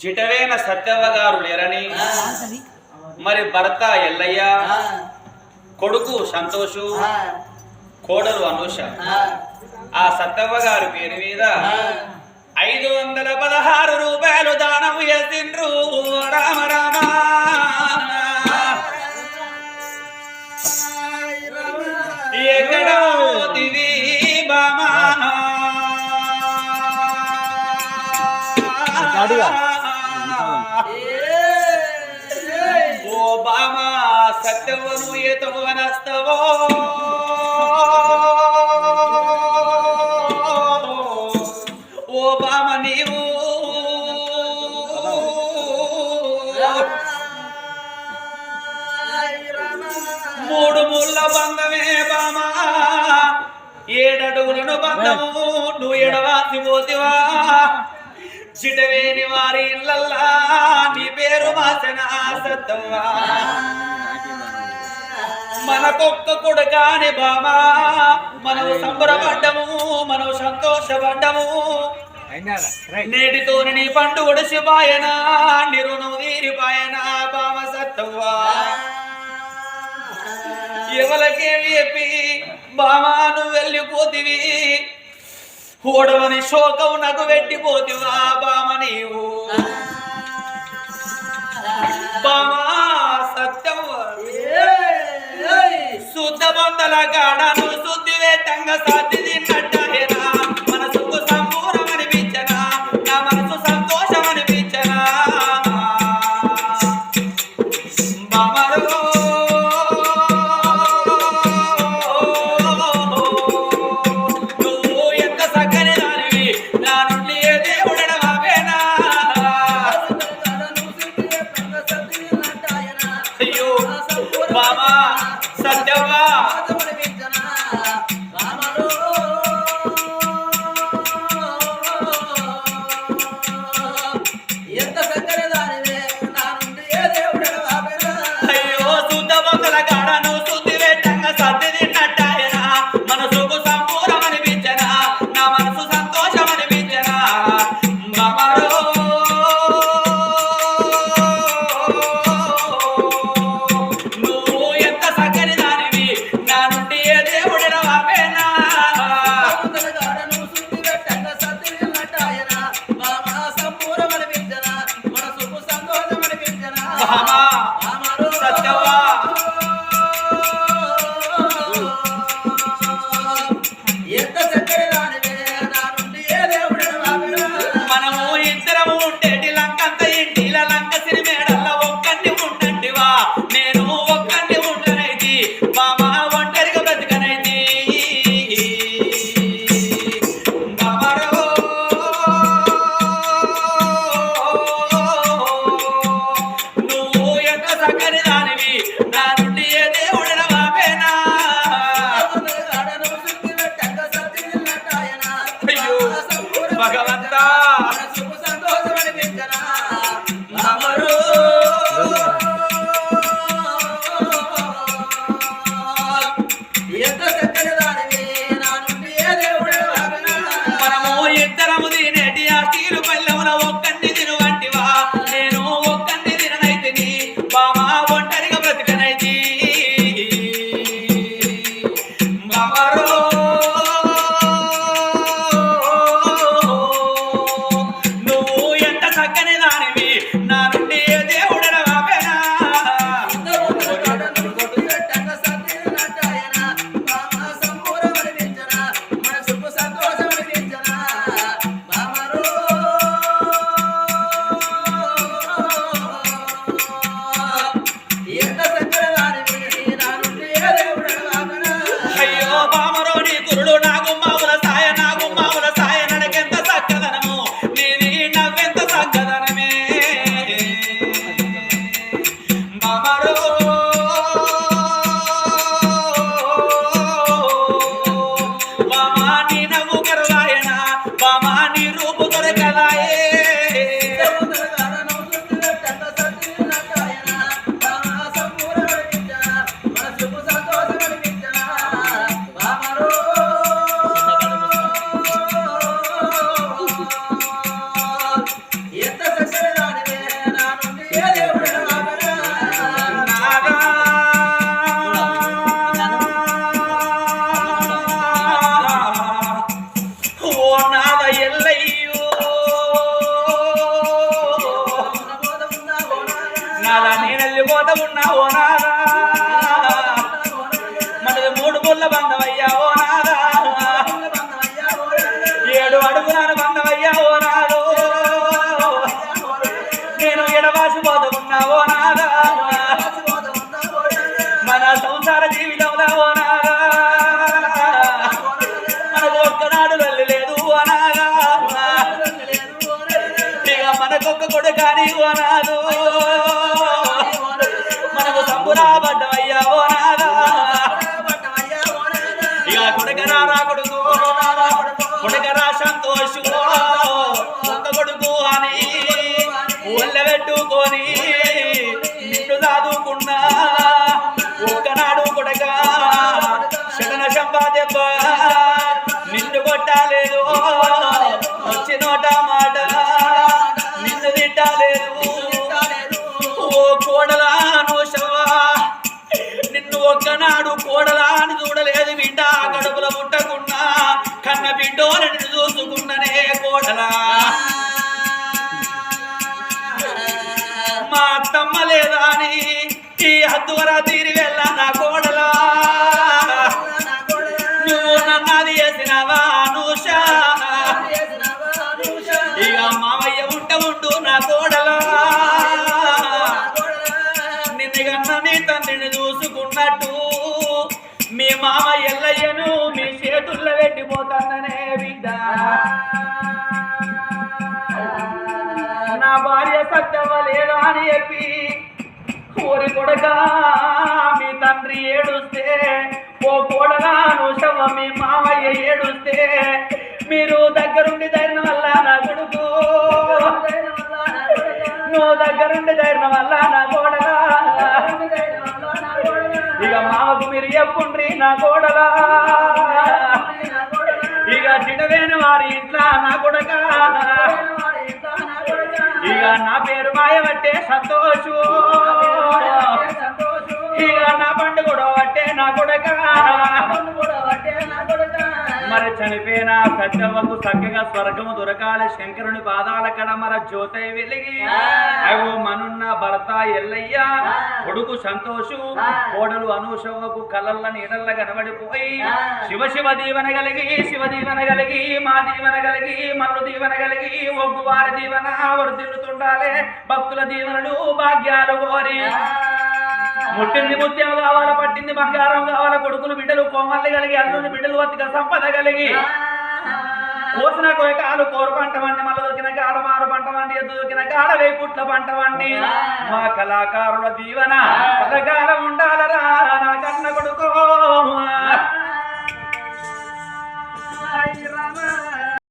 జిటవేన సత్యవ్వ గారు లేరని మరి భర్త ఎల్లయ్య కొడుకు సంతోషు కోడలు అనూష. ఆ. సత్తవ్వ గారి పేరు మీద ఐదు వందల పదహారు రూపాయలు దానం ఓ బామా సత్యవను ఏతో అనస్తవో? ఓ బామ నీవు మూడు ముళ్ళ బంధమే బామా. ఏడడుగులను బంధము నువ్వు ఎడవాసి పోతివా చిటవేని వారి ఇళ్ళల్లా నీ పేరు మాసిన సత్తవ్వా. మనకొక్క కొడుకాని బామా మనం సంబరపడ్డము మనం సంతోషపడ్డము. నేటితో నీ పండు ఒడిసిపాయన నిరుణం తీరిపాయన బామ సత్తవ్వా. ఎవరికేమి చెప్పి బామా నువ్వు వెళ్ళిపోతివి ఓడవని శోకం నాకు పెట్టిపోతివా బామ నీవు. బామా సత్యం శుద్ధ బొందల గాడను శుద్ధి వేటంగా సాధ్య నాదా నేను వెళ్ళిపోతా ఉన్నా ఓ నాదా మనది మూడు ముళ్ళ బంధమయ్యా ఓ నాదా ఏడు అడుగులను బంధమయ్యా ఓ నాదో నేను ఎడవాసిపోతూ ఉన్నా ఓ నాదా మన సంసార జీవితంలో ఓ నాదా మనకు ఒక్కనాడు వెళ్ళి లేదు ఓ నాదా ఇక మనకొక్క కొడుకాని ఓ నాదు ఇక కొడుకు సంతోషు ఒక్క కొడుకు అని పెట్టుకొని నిన్ను చదువుకున్నా ఒక్కనాడు కొడక శటన సంపాదెబ్బ నిన్ను కొట్టాలేదు వచ్చి మాట. నిన్ను తిట్టాలేదు ఓ కోడలా నోషవా నిన్ను ఒక్కనాడు కోడలా అని చూడలేదు బిడ్డా. పుట్టకున్నా కన్న బిడ్డోని చూసుకున్ననే కోడలా. మా అత్తమ్మ లేదా అని ఈ హద్దువర తీరి వెళ్ళ నా కోడలా. నువ్వు నన్నది వేసినవా అనుషా? ఇక మామయ్య ఉంట ఉండు నా కోడలా. నిన్ను కన్న నీ తండ్రిని చూసుకున్నట్టు మీ మామ ఎల్లయ్యను చేతుల్లో పెట్టిపోతాననే బిడ్డ. నా భార్య సత్యవలేదా అని చెప్పి ఊరి కొడగా మీ తండ్రి ఏడుస్తే ఓ కోడలా నువ్వు మీ మామయ్య ఏడుస్తే మీరు దగ్గరుండి ధైర్యం వల్ల నా కొడుకు. నువ్వు దగ్గరుండి ధైర్యం వల్ల నా కోడలా. ఇక మాకు మీరు చెప్పుండ్రి నా కోడలా. నా పేరు మాయబట్టే సంతోషు. ఇక నా పండు కూడా బట్టే నా కొడక. మరి చనిపోయిన సత్యమ్మకు చక్కగా స్వర్గము దొరకాలి. శంకరుని పాదాల కడ మన జ్యోతి వెలిగి అవు మనున్న భర్త ఎల్లయ్య కొడుకు సంతోషు కోడలు అనూషవ్వకు కళ్ళల్ల నీడల్ల కనబడిపోయి శివ శివ దీవెన కలిగి శివ దీవెన కలిగి మా దీవెన కలిగి మల్లు దీవెన కలిగి ఒగ్గు వారి దీవెన వర్దిల్లుతుండాలే. భక్తుల దీవెనలు భాగ్యాలు కోరి. ముట్టింది ముత్యం కావాల పట్టింది బంగారం కావాల కొడుకులు బిడ్డలు కోమల్ని కలిగి అల్లుని బిడ్డలు అతిగా సంపద కలిగి. కోసిన కొయకాలు కోరు పంట వండి మళ్ళీ దొక్కిన కాడమారు పంట వండి ఎద్దు దొక్కిన కాడవే పుట్ల పంట వండి. మా కళాకారుల దీవన పదకాలం ఉండాలరా నా కన్న కొడుకో.